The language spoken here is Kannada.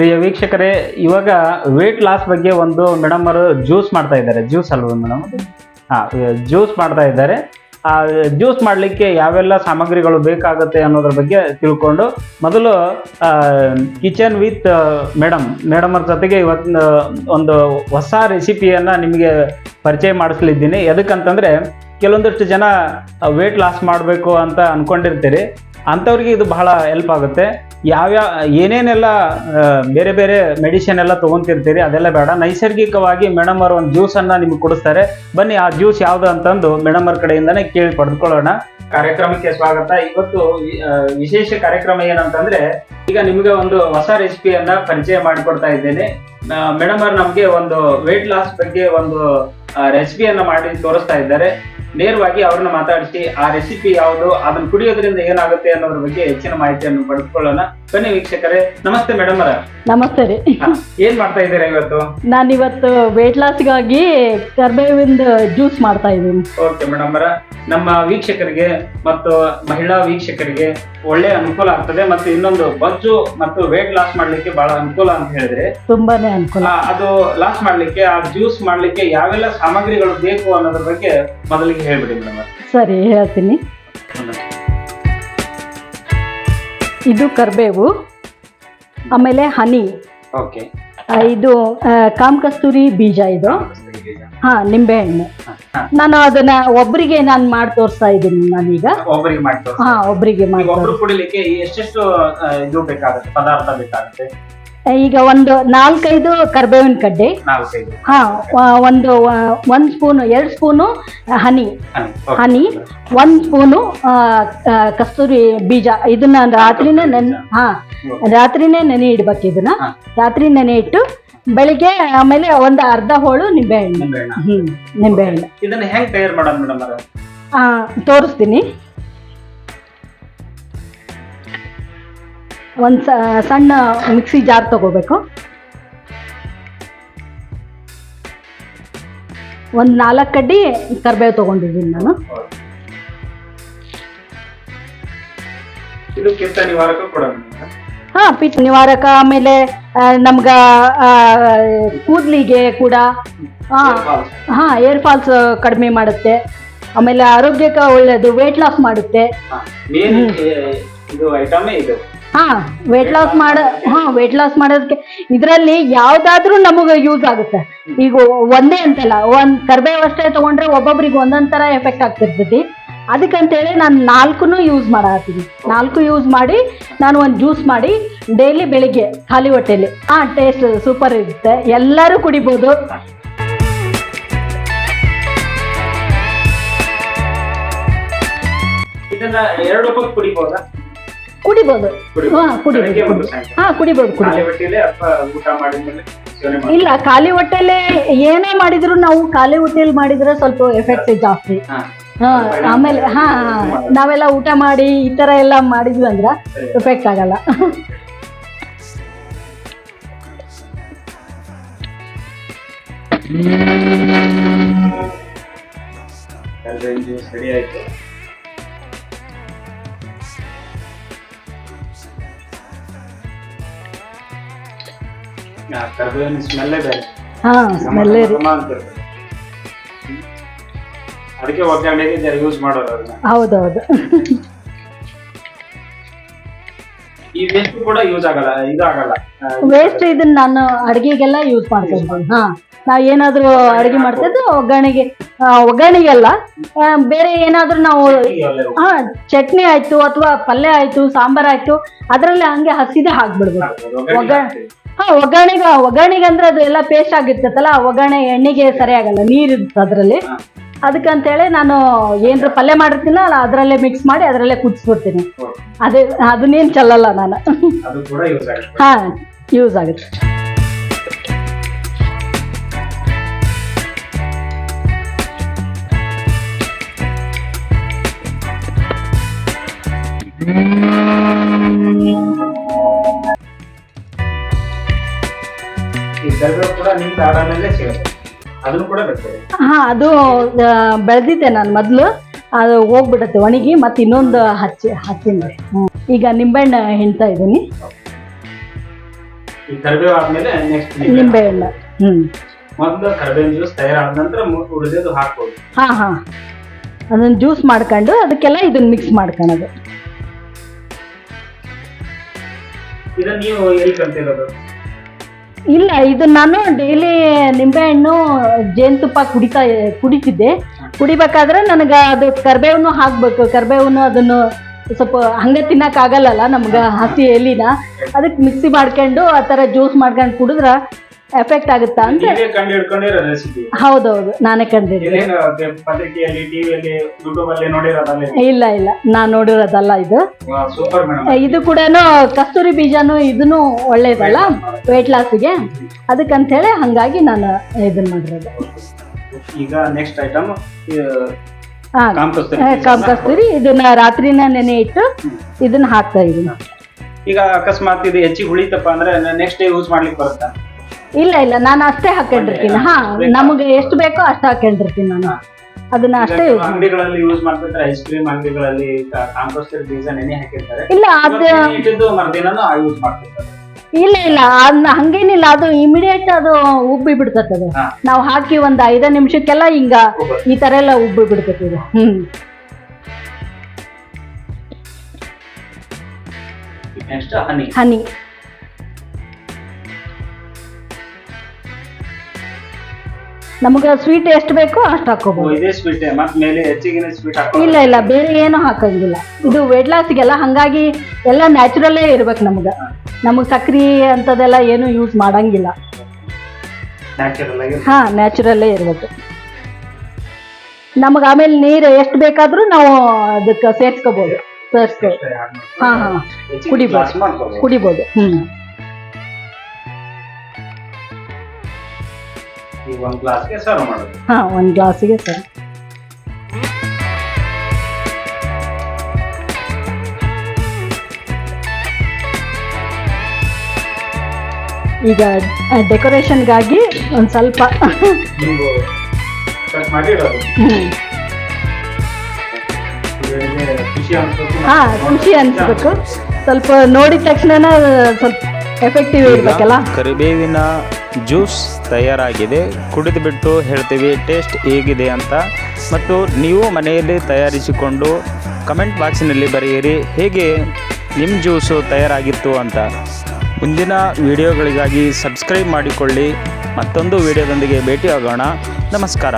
ಪ್ರಿಯ ವೀಕ್ಷಕರೇ, ಇವಾಗ ವೇಟ್ ಲಾಸ್ ಬಗ್ಗೆ ಒಂದು ಮೇಡಮ್ ಅವರು ಜ್ಯೂಸ್ ಮಾಡ್ತಾ ಇದ್ದಾರೆ. ಜ್ಯೂಸ್ ಅಲ್ವ ಮೇಡಮ್ ಹಾಂ ಜ್ಯೂಸ್ ಮಾಡ್ತಾ ಇದ್ದಾರೆ. ಆ ಜ್ಯೂಸ್ ಮಾಡಲಿಕ್ಕೆ ಯಾವೆಲ್ಲ ಸಾಮಗ್ರಿಗಳು ಬೇಕಾಗುತ್ತೆ ಅನ್ನೋದ್ರ ಬಗ್ಗೆ ತಿಳ್ಕೊಂಡು, ಮೊದಲು ಕಿಚನ್ ವಿತ್ ಮೇಡಮ್ ಮೇಡಮ್ ಅವ್ರ ಜೊತೆಗೆ ಇವತ್ತು ಒಂದು ಹೊಸ ರೆಸಿಪಿಯನ್ನು ನಿಮಗೆ ಪರಿಚಯ ಮಾಡಿಸ್ಲಿದ್ದೀನಿ. ಎದಕ್ಕಂತಂದರೆ, ಕೆಲವೊಂದಷ್ಟು ಜನ ವೇಟ್ ಲಾಸ್ ಮಾಡಬೇಕು ಅಂತ ಅಂದ್ಕೊಂಡಿರ್ತೀರಿ ಅಂಥವ್ರಿಗೆ ಇದು ಬಹಳ ಹೆಲ್ಪ್ ಆಗುತ್ತೆ. ಯಾವ್ಯಾವ, ಏನೇನೆಲ್ಲ ಬೇರೆ ಬೇರೆ ಮೆಡಿಸಿನ್ ಎಲ್ಲ ತೊಗೊಂತಿರ್ತೀರಿ, ಅದೆಲ್ಲ ಬೇಡ. ನೈಸರ್ಗಿಕವಾಗಿ ಮೇಡಮ್ ಅವರು ಒಂದು ಜ್ಯೂಸನ್ನು ನಿಮ್ಗೆ ಕೊಡಿಸ್ತಾರೆ. ಬನ್ನಿ, ಆ ಜ್ಯೂಸ್ ಯಾವುದು ಅಂತಂದು ಮೇಡಮ್ ಅವ್ರ ಕಡೆಯಿಂದನೇ ಕೇಳಿ ಪಡೆದುಕೊಳ್ಳೋಣ ಕಾರ್ಯಕ್ರಮಕ್ಕೆ ಸ್ವಾಗತ. ಇವತ್ತು ವಿಶೇಷ ಕಾರ್ಯಕ್ರಮ ಏನಂತಂದ್ರೆ, ಈಗ ನಿಮಗೆ ಒಂದು ಹೊಸ ರೆಸಿಪಿಯನ್ನ ಪರಿಚಯ ಮಾಡಿಕೊಡ್ತಾ ಇದ್ದೇನೆ. ಮೇಡಮ್ ಅವ್ರು ನಮಗೆ ಒಂದು ವೆಯ್ಟ್ ಲಾಸ್ ಬಗ್ಗೆ ಒಂದು ರೆಸಿಪಿಯನ್ನ ಮಾಡಿ ತೋರಿಸ್ತಾ ಇದ್ದಾರೆ. ನೇರವಾಗಿ ಅವ್ರನ್ನ ಮಾತಾಡಿಸಿ ಆ ರೆಸಿಪಿ ಯಾವುದು ಅದನ್ನ ಕುಡಿಯೋದ್ರಿಂದ ಏನಾಗುತ್ತೆ ಅನ್ನೋದ್ರ ಬಗ್ಗೆ ಹೆಚ್ಚಿನ ಮಾಹಿತಿಯನ್ನು ಪಡೆದುಕೊಳ್ಳೋಣ. ಬನ್ನಿ ವೀಕ್ಷಕರೇ ನಮಸ್ತೆ ಮೇಡಮ್ ಅವರ. ನಮಸ್ತೆ ರೀ. ಏನ್ ಮಾಡ್ತಾ ಇದ್ದೀರಾ ಇವತ್ತು? ನಾನು ಇವತ್ತು ವೇಟ್ ಲಾಸ್ಗಾಗಿ ಕರ್ಬೇವಿಂದ ಜ್ಯೂಸ್ ಮಾಡ್ತಾ ಇದ್ದೀನಿ. ಓಕೆ ಮೇಡಮ್ ಅವರ. ನಮ್ಮ ವೀಕ್ಷಕರಿಗೆ ಮತ್ತು ಮಹಿಳಾ ವೀಕ್ಷಕರಿಗೆ ಒಳ್ಳೆ ಅನುಕೂಲ ಆಗ್ತದೆ ಮತ್ತು ಇನ್ನೊಂದು ಬಜ್ಜು ಮತ್ತು ವೇಟ್ ಲಾಸ್ ಮಾಡ್ಲಿಕ್ಕೆ ಬಹಳ ಅನುಕೂಲ ಅಂತ ಹೇಳಿದ್ರೆ ತುಂಬಾನೇ ಅನುಕೂಲ. ಅದು ಲಾಸ್ ಮಾಡ್ಲಿಕ್ಕೆ ಆ ಜ್ಯೂಸ್ ಮಾಡ್ಲಿಕ್ಕೆ ಯಾವೆಲ್ಲ ಸಾಮಗ್ರಿಗಳು ಬೇಕು ಅನ್ನೋದ್ರ ಬಗ್ಗೆ ಮೊದಲಿಗೆ ಹೇಳ್ಬಿಡಿ ಮೇಡಮ್ ಸರಿ ಹೇಳ್ತೀನಿ. ಇದು ಕರಿಬೇವು ಆಮೇಲೆ ಹನಿ. ಓಕೆ ಇದು ಕಾಮಕಸ್ತೂರಿ ಕಾಮ್ ಕಸ್ತೂರಿ ಬೀಜ ಇದು. ಹಾ ನಿಂಬೆಹಣ್ಣು ನಾನು ಅದನ್ನ ಒಬ್ಬರಿಗೆ ನಾನು ಮಾಡಿ ತೋರಿಸ್ತಾ ಇದ್ದೀನಿ ನಾನೀಗ. ಹಾ ಒಬ್ಬರಿಗೆ ಮಾಡಿ ಇದು ಬೇಕಾಗುತ್ತೆ ಪದಾರ್ಥ ಬೇಕಾಗುತ್ತೆ? ಈಗ ಒಂದು ನಾಲ್ಕೈದು ಕರ್ಬೇವಿನ ಕಡ್ಡೆ. ಹಾ ಒಂದು ಒಂದ್ ಸ್ಪೂನು ಎರಡು ಸ್ಪೂನು ಹನಿ. ಹನಿ. ಒಂದ್ ಸ್ಪೂನು ಕಸ್ತೂರಿ ಬೀಜ. ಇದನ್ನ ರಾತ್ರಿನೇ ನೆನ್ ಹಾ ರಾತ್ರಿನೇ ನೆನೆ ಇಡ್ಬೇಕು ಇದನ್ನ. ರಾತ್ರಿ ನೆನೆ ಇಟ್ಟು ಬೆಳಿಗ್ಗೆ ಆಮೇಲೆ ಒಂದು ಅರ್ಧ ಹೋಳು ನಿಂಬೆಹಣ್ಣು. ಹ್ಮ್ ನಿಂಬೆಹಣ್ಣು. ಇದನ್ನ ಹೆಂಗ್ ತಯಾರು ಮಾಡೋಣ ಮೇಡಮ್ ತೋರಿಸ್ತೀನಿ. ಒಂದು ಸಣ್ಣ ಮಿಕ್ಸಿ ಜಾರ್ ತಗೋಬೇಕು. ಒಂದು ನಾಲ್ಕು ಕಡ್ಡಿ ಕರ್ಬೇವು ತಗೊಂಡಿದ್ದೀನಿ ನಾನು. ಹಾ ಪಿತ್ ನಿವಾರಕ ಆಮೇಲೆ ನಮ್ಗೆ ಕೂದ್ಲಿಗೆ ಕೂಡ ಹಾ ಹಾ ಏರ್ ಫಾಲ್ಸ್ ಕಡಿಮೆ ಮಾಡುತ್ತೆ. ಆಮೇಲೆ ಆರೋಗ್ಯಕ್ಕೆ ಒಳ್ಳೇದು ವೇಟ್ ಲಾಸ್ ಮಾಡುತ್ತೆ. ಹಾ ವೇಟ್ ಲಾಸ್ ಮಾಡ, ಹಾ ವೇಟ್ ಲಾಸ್ ಮಾಡೋದಕ್ಕೆ ಇದರಲ್ಲಿ ಯಾವ್ದಾದ್ರೂ ನಮಗೆ ಯೂಸ್ ಆಗುತ್ತೆ. ಈಗ ಒಂದೇ ಅಂತಲ್ಲ, ಒಂದ್ ಕರ್ಬೇವು ಅಷ್ಟೇ ತಗೊಂಡ್ರೆ ಒಬ್ಬೊಬ್ರಿಗೆ ಒಂದೊಂದ್ ತರ ಎಫೆಕ್ಟ್ ಆಗ್ತಿರ್ತೈತಿ. ಅದಕ್ಕಂತೇಳಿ ನಾನು ನಾಲ್ಕುನು ಯೂಸ್ ಮಾಡತ್ತೀನಿ ನಾಲ್ಕು ಯೂಸ್ ಮಾಡಿ, ನಾನು ಒಂದು ಜ್ಯೂಸ್ ಮಾಡಿ ಡೈಲಿ ಬೆಳಿಗ್ಗೆ ಖಾಲಿ ಹೊಟ್ಟೆಲಿ. ಹಾ ಟೇಸ್ಟ್ ಸೂಪರ್ ಇರುತ್ತೆ. ಎಲ್ಲರೂ ಕುಡಿಬೋದು. ಇದನ್ನ ಎರಡು ಕುಡಿಬಹುದಾ ಕುಡಿಬೋದು. ಹಾ ಕುಡಿಬಹುದು ಹಾ ಕುಡಿಬಹುದು ಇಲ್ಲ ಖಾಲಿ ಹೊಟ್ಟೆಲೆ ಏನೇ ಮಾಡಿದ್ರು ನಾವು ಖಾಲಿ ಹೊಟ್ಟೆಲಿ ಮಾಡಿದ್ರೆ ಸ್ವಲ್ಪ ಎಫೆಕ್ಟ್ ಜಾಸ್ತಿ. ಹಾ. ಆಮೇಲೆ ಹಾ ನಾವೆಲ್ಲ ಊಟ ಮಾಡಿ ಈ ತರ ಎಲ್ಲ ಮಾಡಿದ್ವಿ ಅಂದ್ರೆ ಎಫೆಕ್ಟ್ ಆಗಲ್ಲ. ಸರಿ ರೆಡಿ ಆಯ್ತು. ಕರ್ಬೇವಿನ ಸ್ಮೆಲ್ಲೇ ಬೇರೆ. ಹಾ ಸ್ಮೆಲ್ ರೀ. ಅದಕ್ಕೆ ಒಗ್ಗರಣೆಗೆ ಜರ ಯೂಸ್ ಮಾಡೋರು ಅದನ್ನ ಹೌದೌದು. ಈ ವೇಸ್ಟ್ ಕೂಡ ಯೂಸ್ ಆಗಲ್ಲ ಇದಾಗಲ್ಲ. ವೇಸ್ಟ್ ಇದನ್ನ ನಾನು ಅಡಿಗೆಗೆಲ್ಲ ಯೂಸ್ ಮಾಡ್ತೀನಿ ಹಾ ನಾವ್ ಏನಾದರೂ ಅಡಿಗೆ ಮಾಡ್ತಿದ್ದು ಒಗ್ಗರಣೆಗೆ. ಒಗ್ಗರಣೆಗೆಲ್ಲ ಬೇರೆ ಏನಾದ್ರೂ ನಾವು ಹಾ ಚಟ್ನಿ ಆಯ್ತು ಅಥವಾ ಪಲ್ಯ ಆಯ್ತು ಸಾಂಬಾರ್ ಆಯ್ತು ಅದ್ರಲ್ಲಿ ಹಂಗೆ ಹಸಿದೆ ಹಾಕ್ಬಿಡ್ಬೇಕು ಒಗ್ಗರಣೆ. ಹಾ ಒಗ್ಗರಣೆಗೆ ಒಗ್ಗರಣೆಗೆ ಅಂದ್ರೆ ಅದು ಎಲ್ಲ ಪೇಸ್ಟ್ ಆಗಿರ್ತೈತಲ್ಲ ಒಗ್ಗರಣೆ ಎಣ್ಣೆಗೆ ಸರಿ ಆಗಲ್ಲ ನೀರ್ ಇರುತ್ತೆ ಅದ್ರಲ್ಲಿ. ಅದಕ್ಕಂತೇಳಿ ನಾನು ಏನ್ರ ಪಲ್ಯ ಮಾಡಿರ್ತೀನ ಅಲ್ಲ ಅದರಲ್ಲೇ ಮಿಕ್ಸ್ ಮಾಡಿ ಅದರಲ್ಲೇ ಕುದಿಸ್ಬಿಡ್ತೀನಿ. ಅದೇ ಅದನ್ನೇನು ಚೆಲ್ಲಲ್ಲ ನಾನು. ಹಾ ಕೂಡ ಯೂಸ್ ಆಗುತ್ತೆ. ಹಾ ಯೂಸ್ ಕೂಡ ಸಿಗುತ್ತೆ ಅದನ್ನು ಕೂಡ ಹಾ ಅದು ಬೆಳೆದಿದ್ದೆ ನಾನು ಮೊದಲು. ಅದು ಹೋಗ್ಬಿಡತ್ತೆ ಒಣಗಿ ಮತ್ತೆ ಇನ್ನೊಂದು ಹಚ್ಚಿ ಹಚ್ಚಿನಿ ಹ್ಮ್. ಈಗ ನಿಂಬೆಹಣ್ಣು ಹಿಂಡ್ತಾ ಇದ್ದೀನಿ. ಈ ಕರಿಬೇವು ಆದ್ಮೇಲೆ ನೆಕ್ಸ್ಟ್ ನಿಂಬೆ. ಹಣ್ಣು ಹ್ಮ್. ಮೊದಲು ಕರಿಬೇವಿನ ಜ್ಯೂಸ್ ತಯಾರಾದ ನಂತರ ಉಳಿದಿದ್ದು ಹಾಕ್ಬೋದು. ಹಾ ಹಾ. ಅದನ್ನ ಜ್ಯೂಸ್ ಮಾಡ್ಕೊಂಡು ಅದಕ್ಕೆಲ್ಲ ಇದನ್ನ ಮಿಕ್ಸ್ ಮಾಡ್ಕೊಳೋದು. ಇದನ್ನ ನೀವು ಎಲ್ಲಿ ಕಲ್ತಿರೋದು? ಇಲ್ಲ, ಇದು ನಾನು ಡೈಲಿ ನಿಂಬೆಹಣ್ಣು ಜೇನುತುಪ್ಪ ಕುಡಿತಾ, ಕುಡಿತಿದ್ದೆ. ಕುಡಿಬೇಕಾದ್ರೆ ನನಗೆ ಅದು ಕರ್ಬೇವನ್ನು ಹಾಕ್ಬೇಕು. ಕರ್ಬೇವನ್ನು ಅದನ್ನು ಸ್ವಲ್ಪ ಹಂಗೆ ತಿನ್ನಕ್ ಆಗಲ್ಲಲ್ಲ ನಮ್ಗೆ ಹಸಿ ಎಲಿನ. ಅದಕ್ಕೆ ಮಿಕ್ಸಿ ಮಾಡ್ಕೊಂಡು ಆ ಥರ ಜ್ಯೂಸ್ ಮಾಡ್ಕೊಂಡು ಕುಡಿದ್ರೆ ಎಫೆಕ್ಟ್ ಆಗುತ್ತಾ ಅಂತ? ಹೌದೌದು ನಾನೇ ಕಂಡಿದ್ದೀನಿ ಇಲ್ಲ ಇಲ್ಲ. ನಾನು ನೋಡಿರೋದಲ್ಲ ಇದು. ಇದು ಕೂಡ ಕಸ್ತೂರಿ ಬೀಜನು ಇದನ್ನು ಒಳ್ಳೇದಲ್ಲ ವೆಯ್ಟ್ ಅದಕ್ಕಂತ ಹೇಳಿ ಹಂಗಾಗಿ ನಾನು ಇದನ್ನ ಮಾಡಿರೋದು. ಈಗ ನೆಕ್ಸ್ಟ್ ಐಟಮ್ ಹಾ ಕಾಂಪೋಸ್ಟ್ ಕಾಮ್ ಕಸ್ತೂರಿ ಇದನ್ನ ರಾತ್ರಿನ ನೆನೆ ಇಟ್ಟು ಇದನ್ನ ಹಾಕ್ತಾ ಇದೀನಿ. ಈಗ ಅಕಸ್ಮಾತ್ ಇದು ಹೆಚ್ಚಿಗೆ ಉಳಿತಪ್ಪ ಅಂದ್ರೆ ನೆಕ್ಸ್ಟ್ ಡೇ ಯೂಸ್ ಮಾಡ್ಲಿಕ್ಕೆ ಬರುತ್ತಾ? ಇಲ್ಲ ಇಲ್ಲ ನಾನು ಅಷ್ಟೇ ಹಾಕೊಂಡಿರ್ತೀನಿ. ಹಾ ನಮಗೆ ಎಷ್ಟು ಬೇಕೋ ಅಷ್ಟು ಹಾಕೊಂಡಿರ್ತೀನಿ ನಾನು. ಅದನ್ನ ಅಷ್ಟೇ ಈಗ ಅಂಗಡಿಗಳಲ್ಲಿ ಯೂಸ್ ಮಾಡ್ತಿದ್ರೆ ಐಸ್ ಕ್ರೀಮ್ ಅಂಗಡಿಗಳಲ್ಲಿ ಕಾಂಪೋಸ್ಟರ್ ಬೀಜ ನೆನೆ ಹಾಕಿರ್ತಾರೆ. ಇಲ್ಲ ಅದು ಇಟ್ಟಿದ್ದು ಮರುದಿನನೂ ಯೂಸ್ ಮಾಡ್ತಿರ್ತಾರೆ. ಇಲ್ಲ ಇಲ್ಲ ಅದನ್ನ ಹಂಗೇನಿಲ್ಲ ಅದು ಇಮಿಡಿಯೇಟ್ ಅದು ಉಬ್ಬಿ ಬಿಡ್ತದೆ. ಅದು ನಾವು ಹಾಕಿ ಒಂದ್ ಐದ ನಿಮಿಷಕ್ಕೆಲ್ಲ ಹಿಂಗ ಈ ತರ ಎಲ್ಲ ಉಬ್ಬಿ ಬಿಡ್ತದೆ ಇದು ಹ್ಮ್. ನೆಕ್ಸ್ಟ್ ಹನಿ ಹನಿ ನಮಗೆ ಸ್ವೀಟ್ ಎಷ್ಟು ಬೇಕೋ ಅಷ್ಟು ಹಾಕೋಬಹುದು ಇದೇ ಸ್ವೀಟ್ ಮತ್ ಮೇಲೆ ಹೆಚ್ಚಿಗೆ ಸ್ವೀಟ್ ಇಲ್ಲ ಇಲ್ಲ ಬೇರೆ ಏನು ಹಾಕಂಗಿಲ್ಲ. ಇದು ವೆಟ್ ಲಾಸ್ಗೆಲ್ಲ ಹಂಗಾಗಿ ಎಲ್ಲ ನ್ಯಾಚುರಲ್ಲೇ ಇರ್ಬೇಕು ನಮ್ಗೆ. ನಮಗೆ ಸಕ್ರಿ ಅಂತದೆಲ್ಲ ಏನು ಯೂಸ್ ಮಾಡಂಗಿಲ್ಲ. ಹಾ ನ್ಯಾಚುರಲ್ಲೇ ಇರ್ಬೇಕು. ನಮಗೆ ಆಮೇಲೆ ನೀರು ಎಷ್ಟು ಬೇಕಾದ್ರೂ ನಾವು ಅದಕ್ಕೆ ಸೇರ್ಸ್ಕೋಬಹುದು ಸೇರ್ಸ್ಕೊ ಹಾ ಹಾ ಕುಡಿಬೋದು. ಕುಡಿಬೋದು ಹ್ಮ್. ಈಗ ಒಂದು ಗ್ಲಾಸ್ಗೆ ಸರ್ವ್ ಮಾಡೋದು. ಹಾ ಒಂದ್ ಗ್ಲಾಸಿಗೆ ಸರ್ ಈಗ ಡೆಕೋರೇಷನ್ಗಾಗಿ ಒಂದ್ ಸ್ವಲ್ಪ ನೀವು ಕಟ್ ಮಾಡಿ ಇಡೋದು. ಹ್ಮ್. ಇವರಿಗೆ ಖುಷಿ ಅನ್ಸ್ಬೇಕು ಹಾ ಖುಷಿ ಅನ್ಸ್ಬೇಕು. ಸ್ವಲ್ಪ ನೋಡಿದ ತಕ್ಷಣ ಸ್ವಲ್ಪ ಎಫೆಕ್ಟಿವ್ ಇರ್ಬೇಕಲ್ಲ? ಕರಿಬೇವಿನ ಜ್ಯೂಸ್ ತಯಾರಾಗಿದೆ. ಕುಡಿದುಬಿಟ್ಟು ಹೇಳ್ತೀವಿ, ಟೇಸ್ಟ್ ಹೇಗಿದೆ ಅಂತ. ಮತ್ತು ನೀವು ಮನೆಯಲ್ಲಿ ತಯಾರಿಸಿಕೊಂಡು ಕಮೆಂಟ್ ಬಾಕ್ಸಿನಲ್ಲಿ ಬರೆಯಿರಿ, ಹೇಗೆ ನಿಮ್ಮ ಜ್ಯೂಸು ತಯಾರಾಗಿತ್ತು ಅಂತ. ಮುಂದಿನ ವಿಡಿಯೋಗಳಿಗಾಗಿ ಸಬ್ಸ್ಕ್ರೈಬ್ ಮಾಡಿಕೊಳ್ಳಿ. ಮತ್ತೊಂದು ವಿಡಿಯೋದೊಂದಿಗೆ ಭೇಟಿಯಾಗೋಣ. ನಮಸ್ಕಾರ.